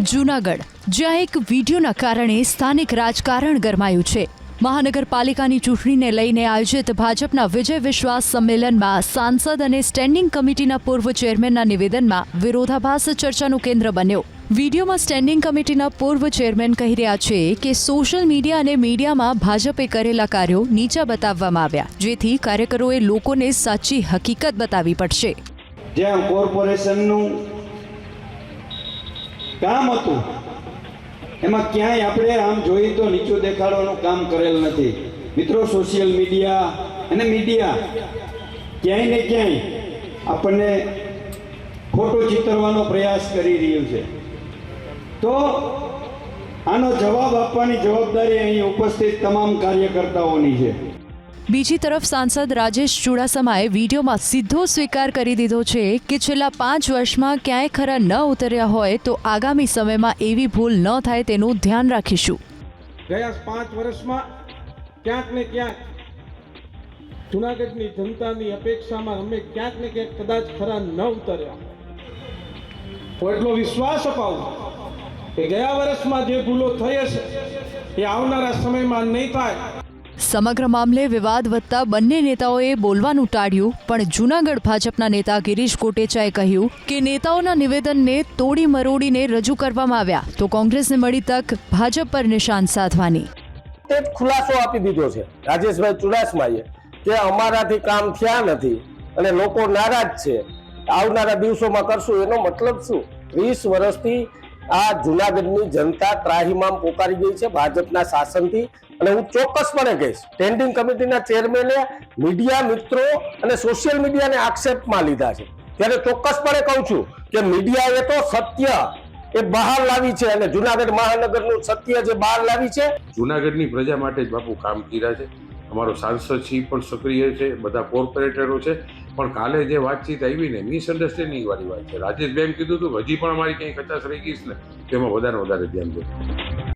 જૂનાગઢ, જ્યાં એક વિડીયોના કારણે સ્થાનિક રાજકારણ ગરમાયું છે. મહાનગરપાલિકાની ચૂંટણીને લઈને આયોજિત ભાજપના વિજય વિશ્વાસ સંમેલનમાં સાંસદ અને સ્ટેન્ડિંગ કમિટીના પૂર્વ ચેરમેનના નિવેદનમાં વિરોધાભાસ ચર્ચાનું કેન્દ્ર બન્યો. વિડીયોમાં સ્ટેન્ડિંગ કમિટીના પૂર્વ ચેરમેન કહી રહ્યા છે કે સોશિયલ મીડિયા અને મીડિયામાં ભાજપે કરેલા કાર્યો નીચા બતાવવામાં આવ્યા, જેથી કાર્યકરોએ લોકોને સાચી હકીકત બતાવવી પડશે. જ્યાં કોર્પોરેશનનું કામ હતું. એમાં ક્યાંય આપણે આમ જોઈએ તો નીચું દેખાડવાનું કામ કરેલ નથી. મિત્રો સોશિયલ મીડિયા અને મીડિયા ક્યાંય ને ક્યાંય આપણને ખોટું ચિતરવાનો પ્રયાસ કરી રહ્યું છે. તો આનો જવાબ આપવાની જવાબદારી અહીં ઉપસ્થિત તમામ કાર્યકર્તાઓની છે. બીજી તરફ સાંસદ રાજેશ ચુડાસમાએ વિડીયોમાં સીધો સ્વીકાર કરી દીધો છે કે છેલ્લા પાંચ વર્ષમાં ક્યાંય ખરા ન ઉતર્યા હોય તો આગામી સમયમાં એવી ભૂલ ન થાય તેનું ધ્યાન રાખીશું. ગયા પાંચ વર્ષમાં ક્યાંક ને ક્યાંક જુનાગઢની જનતાની અપેક્ષામાં અમે ક્યાંક ને ક્યાંક કદાચ ખરા ન ઉતર્યા. એટલો વિશ્વાસ અપાવું કે ગયા વર્ષમાં જે ભૂલો થઈ હશે, એ આવનારા સમયમાં નહીં થાય. સમગ્ર મામલે વિવાદ વધતા બંને નેતાઓએ બોલવાનું ટાળ્યું, પણ જૂનાગઢ ભાજપના નેતા ગિરીશ કોટેચાએ કહ્યું કે નેતાઓના નિવેદનને તોડી મરોડીને રજૂ કરવામાં આવ્યા, તો કોંગ્રેસને મળી તક, ભાજપ પર નિશાન સાધવાની. ખુલાસો આપી દીધો છે. રાજેશભાઈ ચુડાસમાએ, કે અમારાથી કામ થયા નથી અને લોકો નારાજ છે. આવનારા દિવસોમાં કરશું એનો મતલબ શું? વીસ વર્ષથી આ જુનાગઢની જનતા ત્રાહીમામ પોકારી ગઈ છે ભાજપના શાસનથી. અને હું ચોક્કસપણે કહીશ સ્ટેન્ડિંગ કમિટીના ચેરમેને મીડિયા મિત્રો અને સોશિયલ મીડિયાને આક્ષેપમાં લીધા છે. ત્યારે ચોક્કસપણે કહું છું કે મીડિયાએ તો સત્ય એ બહાર લાવી છે અને જુનાગઢ મહાનગરનું સત્ય જે બહાર લાવી છે. જુનાગઢની પ્રજા માટે જ બાપુ કામ કર્યા છે. અમારો સાંસદ છે પણ સક્રિય છે, બધા કોર્પોરેટરો છે. પણ કાલે જે વાતચીત આવી ને મિસઅન્ડરસ્ટેન્ડિંગ વાળી વાત છે. રાજેશભાઈ એમ કીધું હતું, હજી પણ અમારી ક્યાંય કચાશ રહી ગઈ છે ને? તેમાં વધારે વધારે ધ્યાન દે.